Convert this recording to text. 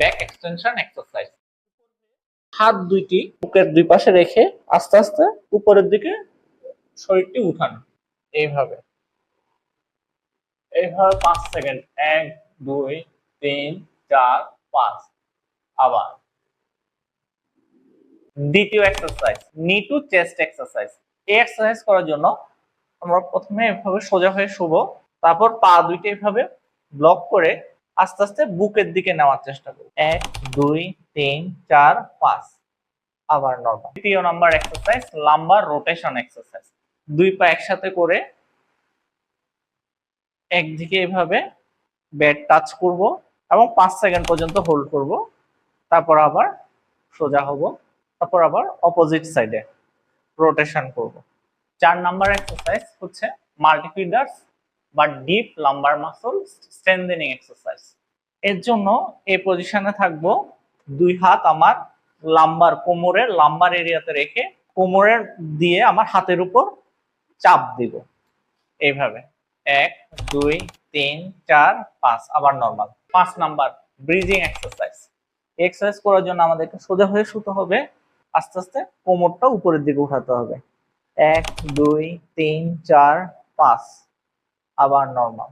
Back extension exercise. হাত দুইটি বুকের দুই পাশে রেখে আস্তে আস্তে উপরের দিকে শরীরটি উঠানো। এইভাবে। এইভাবে পাঁচ সেকেন্ড। এক, দুই, তিন, চার, পাঁচ। আবার। দ্বিতীয় exercise. Knee to chest exercise. এই এক্সারসাইজ করার জন্য আমরা প্রথমে এভাবে সোজা হয়ে শুভ তারপর পা দুইটা এভাবে ব্লক করে আস্তে আস্তে বুকের দিকে নেওয়ার চেষ্টা করব। এক, দুই, তিন, চার, পাঁচ। আবার নর্মাল তৃতীয় number exercise lumbar rotation exercise দুই পা একসাথে করে একদিকে এভাবে বেড টাচ করব এবং পাঁচ সেকেন্ড পর্যন্ত হোল্ড করব। তারপর আবার সোজা হব। তারপর আবার অপোজিট সাইডে রোটেশন করব। চার নাম্বার এক্সারসাইজ হচ্ছে মাল্টিফিডার্স বা deep lumbar muscle strengthening exercise এর জন্য এই পজিশনে থাকব দুই হাত আমার লাম্বার কোমরের লাম্বার এরিয়াতে রেখে কোমরের দিয়ে আমার হাতের উপর চাপ দিব। এইভাবে। এক, দুই, তিন, চার, পাঁচ, আবার নর্মাল পাঁচ নাম্বার ব্রিজিং এক্সারসাইজ এক্সারসাইজ করার জন্য আমাদেরকে সোজা হয়ে শুতে হবে। আস্তে আস্তে কোমরটা উপরের দিকে উঠাতে হবে। এক, দুই, তিন, চার, পাঁচ। আবার নর্মাল